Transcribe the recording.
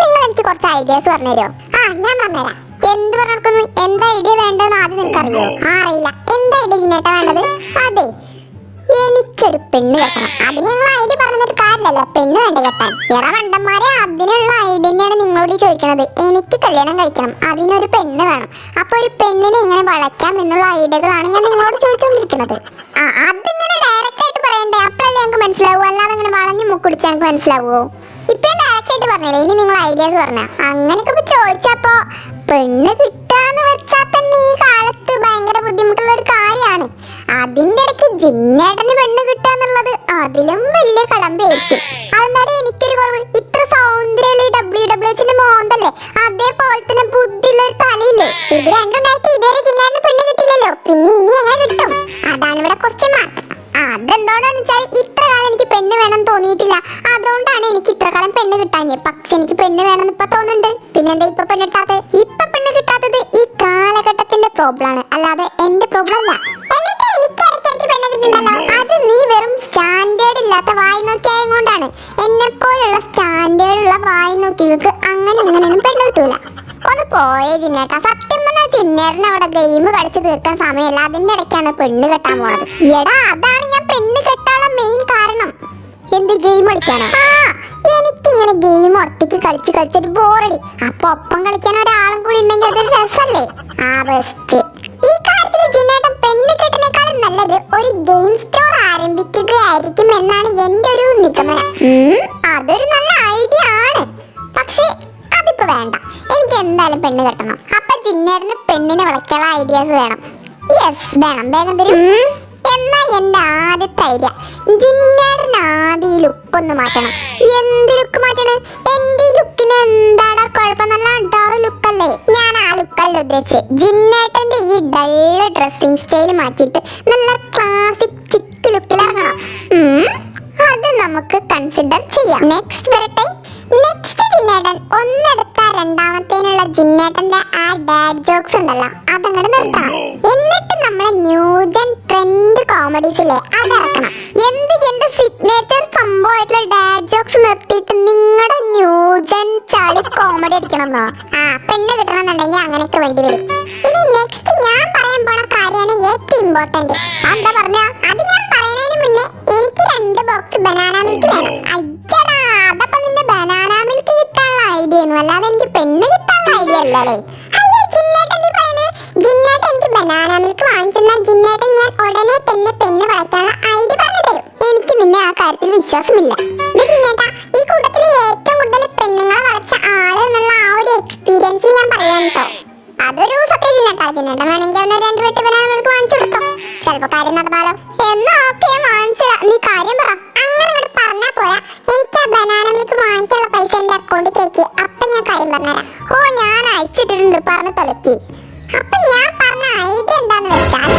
നിങ്ങൾ എനിക്ക് കുറച്ച് ഐഡിയാസ് പറഞ്ഞുതരോ ആ ഞാൻ പറഞ്ഞുതരാം. എന്ത് പറഞ്ഞു എന്താ ഐഡിയ വേണ്ടതെന്ന് ആദ്യം നിനക്കറിയോ? ആ അറിയില്ല. എന്താ ഐഡിയ ജിനേട്ടാ വേണ്ടത്? അതെ എനിക്കൊരു പെണ്ണ് കെട്ടണം. അതിന് ഞങ്ങൾ ഐഡിയ പറഞ്ഞിട്ട് കാര്യമില്ലല്ലോ. പെണ്ണ് വേണ്ട കെട്ടാൻ. എടാ മണ്ടന്മാരെ അതിനുള്ള ഐഡിയ തന്നെയാണ് നിങ്ങളോട് ചോദിക്കണത്. എനിക്ക് കല്യാണം കഴിക്കണം. അതിനൊരു പെണ്ണ് വേണം. അപ്പൊ ഒരു പെണ്ണിനെ എങ്ങനെ വളയ്ക്കാം എന്നുള്ള ഐഡിയകളാണ് ഞാൻ നിങ്ങളോട് ചോദിച്ചുകൊണ്ടിരിക്കുന്നത്. ആ അതിങ്ങനെ ഡയറക്റ്റ് ആയിട്ട് പറയണ്ടേ? അപ്പോഴല്ലേ ഞങ്ങൾക്ക് മനസ്സിലാവൂ. അല്ലാതെ ഇങ്ങനെ വളഞ്ഞു മുക്കുടിച്ച് ഞങ്ങൾക്ക് മനസ്സിലാവുമോ പറഞ്ഞില്ലേ ഇനി നിങ്ങൾ ഐഡിയാസ് പറഞ്ഞ. അങ്ങനെയൊക്കെ ഇപ്പൊ ചോദിച്ചപ്പോ പെണ്ണ് കിട്ടാന്ന് വെച്ചാൽ തന്നെ ഈ കാലത്ത് ഭയങ്കര ബുദ്ധിമുട്ടുള്ള ഒരു കാര്യമാണ്. അതിന്റെ ഇടയ്ക്ക് ജിന്നേട്ടന് പെണ്ണ് കിട്ടാന്നുള്ളത് അതിലും വലിയ കടമ്പയായിരിക്കും. അതെന്തായാലും എനിക്കൊരു കുറവ്? ഇത്ര സൗന്ദര്യമുള്ള ഡബ്ല്യു ഡബ്ല്യു എച്ചിന്റെ കാലം പക്ഷെ എനിക്ക് പെണ്ണ് വേണം ഇപ്പൊ തോന്നുന്നുണ്ട്. പിന്നെന്താ ഇപ്പൊ പെണ്ണ് കിട്ടാത്തത്? ഇപ്പൊ പെണ്ണ് കിട്ടാത്തത് ഈ കാലഘട്ടത്തിന്റെ പ്രോബ്ലം ആണ്. അല്ലാതെ എന്റെ പ്രോബ്ലം അല്ല. അത് നീ വെറും സ്റ്റാൻഡേർഡ് ഇല്ലാത്ത വായി നോക്കിയായ കൊണ്ടാണ് എന്നെ പോലുള്ള സ്റ്റാൻഡേർഡ് ഉള്ള വായി നോക്കികൾക്ക് അങ്ങനെ ഇങ്ങനെയൊന്നും പെണ്ണ് കിട്ടൂല. ഒന്ന് പോയേ ചിന്നേട്ടാ സത്യം പറഞ്ഞാൽ ചിന്നേട്ടന് അവിടെ ഗെയിം കളിച്ച് തീർക്കാൻ സമയമില്ല. അതിന്റെ ഇടയ്ക്കാണ് പെണ്ണ് കെട്ടാൻ പോണത്. എടാ അതാണ് ഞാൻ പെണ്ണ് കെട്ടാനുള്ള മെയിൻ കാരണം. എന്ത് ഗെയിം കളിക്കാനോ? ഗെയിം ഒറ്റയ്ക്ക് കളിച്ച് കളിച്ചൊരു ബോറടി. അപ്പൊ ഒപ്പം കളിക്കാൻ ഒരാളും കൂടി ഉണ്ടെങ്കിൽ അതൊരു രസല്ലേ? ആ ബെസ്റ്റ് ഈ കാര്യത്തിൽ ജിനേട്ടൻ പെണ്ണ് കെട്ടിനേക്കാളും നല്ലത് ഒരു ഗെയിം സ്റ്റോർ ആരംഭിക്കുകയായിരിക്കും എന്നാണ് എന്റെ ഒരു നിഗമനം. അതൊരു നല്ല ഐഡിയ ആണ്. പക്ഷേ അതിപ്പോ വേണ്ട. എനിക്ക് എന്തായാലും പെണ്ണ് കെട്ടണം. അപ്പൊ ജിന്നേട്ടന് പെണ്ണിനെ വിളക്കാനുള്ള ഐഡിയാസ് വേണം. യെസ് വേണം. വേഗം തരും. എന്റെ ആദ്യത്തെ ഐഡിയ ജിന്നേറിന് ആദ്യ ഈ ലുക്ക് ഒന്ന് മാറ്റണം. എന്ത് ലുക്ക് മാറ്റണം? എന്റെ ലുക്കിന് എന്താടാ കുഴപ്പം? നല്ല അഡാറ് ലുക്കല്ലേ ഞാൻ ആ ലുക്കല്ല ഉദ്ദേശിച്ചത് ജിന്നേട്ടന്റെ ഈ ഡള്ള് ഡ്രസ്സിംഗ് സ്റ്റൈൽ മാറ്റിയിട്ട് നല്ല ക്ലാസിക് ചിക്ക് ഉം, അത് നമുക്ക് കൺസിഡർ ചെയ്യാം. നെക്സ്റ്റ് വരട്ടെ. നെക്സ്റ്റ് ജിന്നേട്ടൻ. ഒന്നെടുത്ത രണ്ടാമത്തേനുള്ള ജിന്നേട്ടന്റെ ആ ഡാഡ് ജോക്സ് ഉണ്ടല്ലോ. അതങ്ങോട്ട് നിർത്തണം എന്നിട്ട് നമ്മളെ ന്യൂജൻ ട്രെൻഡ് കോമഡീസിലെ അതിറക്കണം. എന്ത് എന്ത് സിഗ്നേച്ചർ സംഭവമായിട്ടുള്ള ഡാഡ് ജോക്സ് നിർത്തിയിട്ട് നിങ്ങളുടെ ന്യൂജൻ ചളി കോമഡി അടിക്കണമെന്നോ? ആ പെണ്ണ് കിട്ടണമെന്നുണ്ടെങ്കിൽ അങ്ങനെയൊക്കെ വേണ്ടി വരും. ഇനി നെക്സ്റ്റ് ഞാൻ പറയാൻ പോണ കാര്യമാണ് ഏറ്റവും ഇമ്പോർട്ടന്റ് എന്താ പറഞ്ഞ? അത് ഞാൻ പറയുന്നതിന് മുന്നേ എനിക്ക് രണ്ട് ബോക്സ് ബനാന മിൽക്ക് വേണം. അയ്യടാ അതപ്പോ നിന്റെ ബനാന മിൽക്ക് കിട്ടാനുള്ള ഐഡിയ ഒന്നും അല്ലാതെ എനിക്ക് പെണ്ണ് കിട്ടാനുള്ള ഐഡിയ നീ ജിന്നേട്ടൻ എനിക്ക് ബനാന മിൽക്ക് വാങ്ങിച്ചെന്നാൽ ജിന്നേട്ടൻ ഞാൻ ഉടനെ തന്നെ പെണ്ണ് വളയ്ക്കാനുള്ള ഐഡി പറഞ്ഞു തരും. എനിക്ക് നിന്നെ ആ കാര്യത്തിൽ വിശ്വാസമില്ല. ജിന്നേട്ടാ ഈ കൂട്ടത്തിൽ ഏറ്റവും കൂടുതൽ പെണ്ണുങ്ങളെ വളച്ച ആൾ എന്നുള്ള ആ ഒരു എക്സ്പീരിയൻസ് ഞാൻ കേട്ടോ അതൊരു സത്യം ജിന്നേട്ടാ. ജിന്നേട്ടൻ വേണമെങ്കിൽ അവനെ രണ്ട് വെട്ടി ബനാന മിൽക്ക് വാങ്ങിച്ചു കൊടുക്കും ചിലപ്പോ കാര്യം നടന്നാലോ. എന്നാ ഓക്കെ വാങ്ങിച്ചില്ല നീ കാര്യം പറ. അങ്ങനെ അങ്ങോട്ട് പറഞ്ഞാ പോരാ. എനിക്ക് ആ ബനാന മിൽക്ക് വാങ്ങിക്കാനുള്ള പൈസ എന്റെ അക്കൗണ്ടിൽ കയറ്റി അപ്പൊ ഞാൻ കാര്യം പറഞ്ഞുതരാം. ഓ ഞാൻ അയച്ചിട്ടുണ്ട് പറഞ്ഞ തൊലക്കി. അപ്പൊ ഞാൻ പറഞ്ഞ ഐഡിയ എന്താന്ന് വെച്ചാൽ